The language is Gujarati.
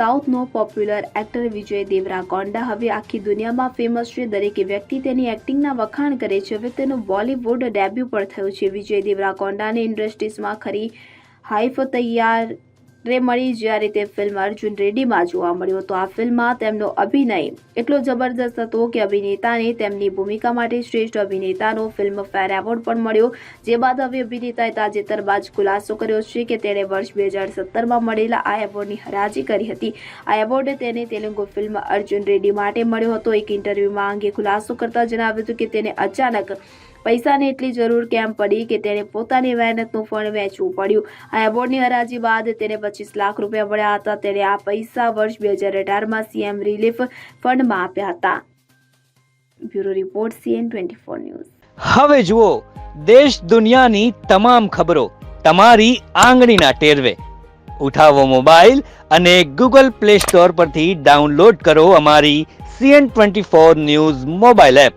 સાઉથનો પોપ્યુલર એક્ટર વિજય દેવરાકોંડા હવે આખી દુનિયામાં ફેમસ છે. દરેક વ્યક્તિ તેની એક્ટિંગના વખાણ કરે છે. હવે તેનું બોલિવૂડ ડેબ્યુ પણ થયું છે. વિજય દેવરાકોંડાને ઇન્ડસ્ટ્રીઝમાં ખરી હાઈફ તૈયાર રે મળી જ્યારે તે ફિલ્મ અર્જુન રેડ્ડીમાં જોવા મળ્યો તો આ ફિલ્મમાં તેમનો અભિનય એટલો જબરદસ્ત હતો કે અભિનેતાને તેમની ભૂમિકા માટે શ્રેષ્ઠ અભિનેતાનો ફિલ્મ ફેર એવોર્ડ પણ મળ્યો. જે બાદ હવે અભિનેતાએ તાજેતરમાં જ ખુલાસો કર્યો છે કે તેણે વર્ષ બે હજાર સત્તરમાં મળેલા આ એવોર્ડની હરાજી કરી હતી. આ એવોર્ડ તેને તેલુગુ ફિલ્મ અર્જુન રેડ્ડી માટે મળ્યો હતો. એક ઇન્ટરવ્યુમાં અંગે ખુલાસો કરતા જણાવ્યું હતું કે તેને અચાનક પૈસાની એટલી જરૂર કેમ પડી કે તેણે પોતાની મહેનતનું ફળ વેચવું પડ્યું. આ એવોર્ડની હરાજી બાદ તેને પચીસ લાખ રૂપિયા મળ્યા હતા. તેણે આ પૈસા વર્ષ બે હજાર અઢારમાં સીએમ રિલીફ ફંડમાં આપ્યા હતા. Bureau report CN twenty four news. હવે જુઓ, દેશ દુનિયાની તમામ ખબરો તમારી આંગળીના ટેરવે. ઉઠાવો મોબાઈલ અને ગૂગલ પ્લે સ્ટોર પરથી ડાઉનલોડ કરો અમારી CN twenty four news mobile app.